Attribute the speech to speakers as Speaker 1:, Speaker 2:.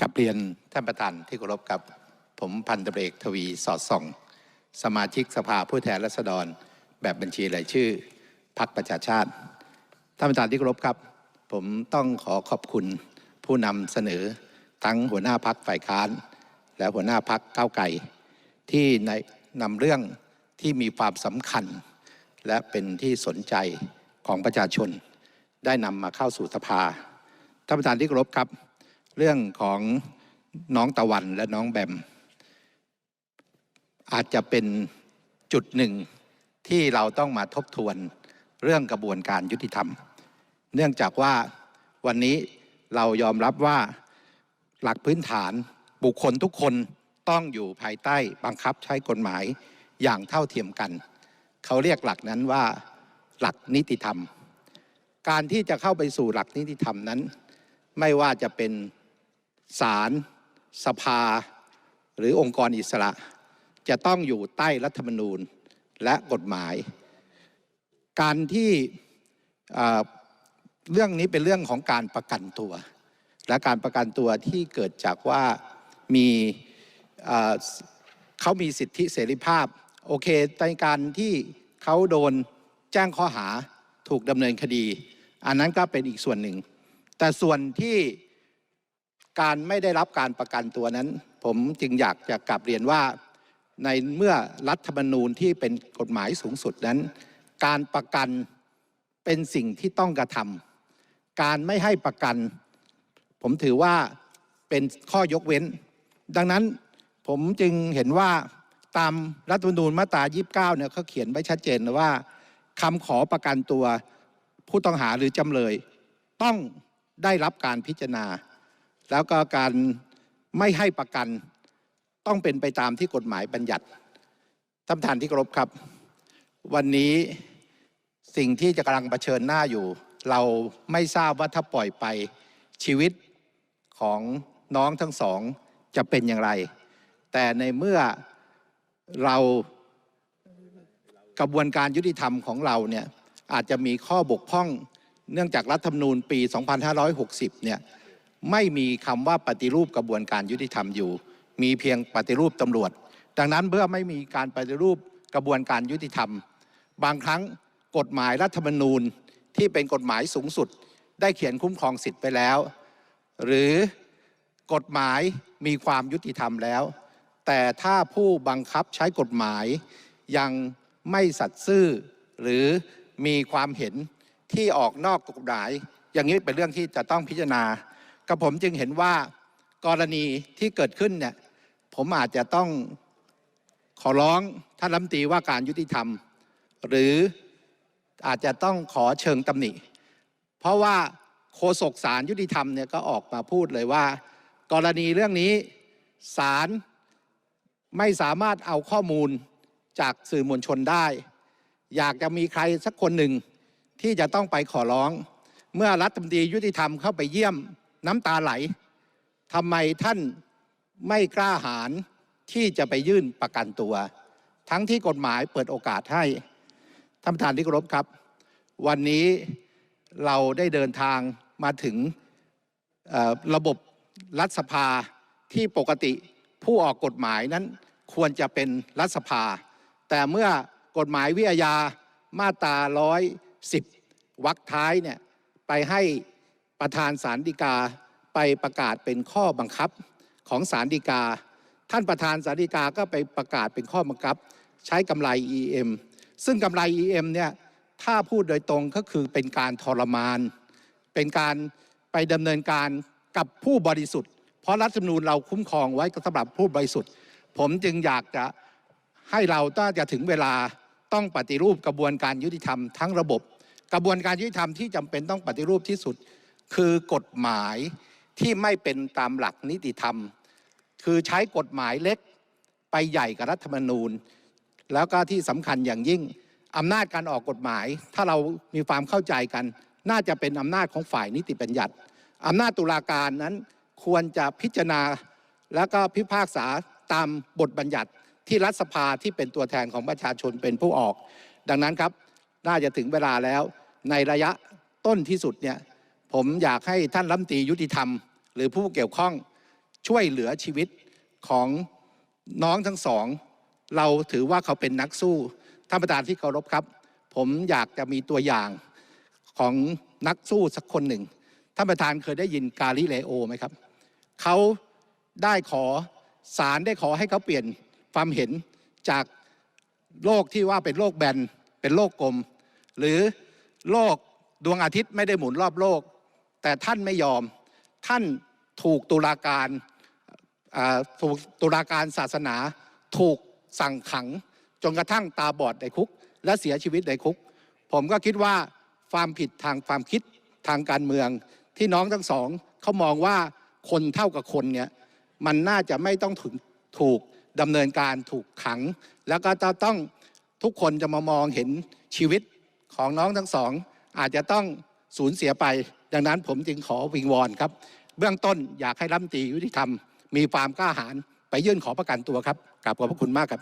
Speaker 1: กับเรียนท่านประธานที่เคารพครับผมพันตำรวจเอกทวีสอดส่อง สมาชิกสภาผู้แทนราษฎร แบบบัญชีรายชื่อพรรคประชาชาติท่านประธานที่เคารพครับ ผมต้องขอขอบคุณผู้นำเสนอทั้งหัวหน้าพักฝ่ายค้าน และหัวหน้าพักก้าวไก่ ที่ในนำเรื่องที่มีความสำคัญ และเป็นที่สนใจของประชาชน ได้นำมาเข้าสู่สภาท่านประธานที่เคารพครับ เรื่องของน้องตะวันและน้องแบม อาจจะเป็นจุดหนึ่งที่เราต้องมาทบทวนเรื่องกระบวนการยุติธรรม เนื่องจากว่าวันนี้เรายอมรับว่าหลักพื้นฐานบุคคลทุกคนต้องอยู่ภายใต้บังคับใช้กฎหมายอย่างเท่าเทียมกัน เขาเรียกหลักนั้นว่าหลักนิติธรรม การที่จะเข้าไปสู่หลักนิติธรรมนั้น ไม่ว่าจะเป็น ศาลสภา หรือองค์กรอิสระ จะต้องอยู่ใต้รัฐธรรมนูญและกฎหมาย การที่เรื่องนี้เป็นเรื่องของการประกันตัว และการประกันตัวที่เกิดจากว่ามีเขามีสิทธิเสรีภาพ โอเคในการที่เขาโดนแจ้งข้อหาถูกดำเนินคดี อันนั้นก็เป็นอีกส่วนหนึ่ง แต่ส่วนที่ การไม่ได้รับการประกันตัวนั้น ผมจึงอยากจะกลับเรียนว่า ในเมื่อรัฐธรรมนูญที่เป็นกฎหมายสูงสุดนั้น การประกันเป็นสิ่งที่ต้องกระทำการไม่ให้ประกัน ผมถือว่าเป็นข้อยกเว้น ดังนั้นผมจึงเห็นว่าตามรัฐธรรมนูญมาตรา 29 เนี่ยเขาเขียนไว้ชัดเจนว่าคำขอประกันตัวผู้ต้องหาหรือจำเลย ต้องได้รับการพิจารณา แล้วก็การไม่ให้ประกันต้องเป็นไปตามที่กฎหมายบัญญัติท่านประธานที่เคารพครับ วันนี้สิ่งที่จะกำลังเผชิญหน้าอยู่ เราไม่ทราบว่าถ้าปล่อยไปชีวิตของน้องทั้งสองจะเป็นอย่างไร แต่ในเมื่อเรากระบวนการยุติธรรมของเราเนี่ยอาจจะมีข้อบกพร่องเนื่องจากรัฐธรรมนูญปี 2560 เนี่ย ไม่มีคำว่าปฏิรูปกระบวนการยุติธรรมอยู่ มีเพียงปฏิรูปตำรวจ ดังนั้นเมื่อไม่มีการปฏิรูปกระบวนการยุติธรรม บางครั้งกฎหมายรัฐธรรมนูญที่เป็นกฎหมายสูงสุด ได้เขียนคุ้มครองสิทธิ์ไปแล้ว หรือกฎหมายมีความยุติธรรมแล้ว แต่ถ้าผู้บังคับใช้กฎหมายยังไม่สัตย์ซื่อ หรือมีความเห็นที่ออกนอกกฎหมาย อย่างนี้เป็นเรื่องที่จะต้องพิจารณา กับผมจึงเห็นว่ากรณีที่เกิดขึ้นเนี่ยผมอาจจะต้องขอร้องท่านรัฐมนตรีว่าการยุติธรรม หรืออาจจะต้องขอเชิงตำหนิ เพราะว่าโฆษกสารยุติธรรมเนี่ยก็ออกมาพูดเลยว่า กรณีเรื่องนี้ศาลไม่สามารถเอาข้อมูลจากสื่อมวลชนได้ อยากจะมีใครสักคนหนึ่งที่จะต้องไปขอร้อง เมื่อรัฐมนตรียุติธรรมเข้าไปเยี่ยม น้ำตาไหลทำไมท่านไม่กล้าหาญที่จะไปยื่นประกันตัว ทั้งที่กฎหมายเปิดโอกาสให้ท่านประธานที่เคารพครับ วันนี้เราได้เดินทางมาถึงระบบรัฐสภาที่ปกติผู้ออกกฎหมายนั้นควรจะเป็นรัฐสภา แต่เมื่อกฎหมายวิทยามาตรา110วรรคท้ายเนี่ยไปให้ ประธานสารดีกาไปประกาศเป็นข้อบังคับของสารดีกา ท่านประธานสารดีกาก็ไปประกาศเป็นข้อบังคับ ใช้กำไร EM ซึ่งกำไร EM เนี่ยถ้าพูดโดยตรงก็คือเป็นการทรมาน เป็นการไปดำเนินการกับผู้บริสุทธิ์ เพราะรัฐธรรมนูญเราคุ้มครองไว้สำหรับผู้บริสุทธิ์ ผมจึงอยากจะให้เราถ้าจะถึงเวลาต้องปฏิรูปกระบวนการยุติธรรมทั้งระบบ กระบวนการยุติธรรมที่จำเป็นต้องปฏิรูปที่สุด คือกฎหมายที่ไม่เป็นตามหลักนิติธรรม คือใช้กฎหมายเล็กไปใหญ่กับรัฐธรรมนูญ แล้วก็ที่สำคัญอย่างยิ่งอำนาจการออกกฎหมาย ถ้าเรามีความเข้าใจกัน น่าจะเป็นอำนาจของฝ่ายนิติบัญญัติอำนาจตุลาการนั้นควรจะพิจารณาแล้วก็พิพากษาตามบทบัญญัติที่รัฐสภาที่เป็นตัวแทนของประชาชนเป็นผู้ออก ดังนั้นครับ น่าจะถึงเวลาแล้วในระยะต้นที่สุดเนี่ย ผมอยากให้ท่านรัฐมนตรียุติธรรม หรือผู้เกี่ยวข้องช่วยเหลือชีวิตของน้องทั้งสอง เราถือว่าเขาเป็นนักสู้ท่านประธานที่เคารพครับ ผมอยากจะมีตัวอย่างของนักสู้สักคนหนึ่งท่านประธานเคยได้ยินกาลิเลโอไหมครับ เขาได้ขอศาลได้ขอให้เขาเปลี่ยนความเห็นจากโลกที่ว่าเป็นโลกแบนเป็นโลกกลม หรือโลกดวงอาทิตย์ไม่ได้หมุนรอบโลก แต่ท่านไม่ยอมท่านถูกตุลาการถูกตุลาการศาสนาถูกสั่งขังจนกระทั่งตาบอดในคุก และเสียชีวิตในคุก ผมก็คิดว่าความผิดทางความคิดทางการเมือง ที่น้องทั้งสองเขามองว่าคนเท่ากับคนเนี่ยมันน่าจะไม่ต้องถึงถูกดำเนินการถูกขัง แล้วก็จะต้องทุกคนจะมามองเห็นชีวิตของน้องทั้งสอง อาจจะต้องสูญเสียไป ดังนั้นผมจึงขอวิงวอนครับ เบื้องต้นอยากให้รัฐมนตรียุติธรรมมีความกล้าหาญไปยื่นขอประกันตัวครับกลับขอบพระคุณมากครับ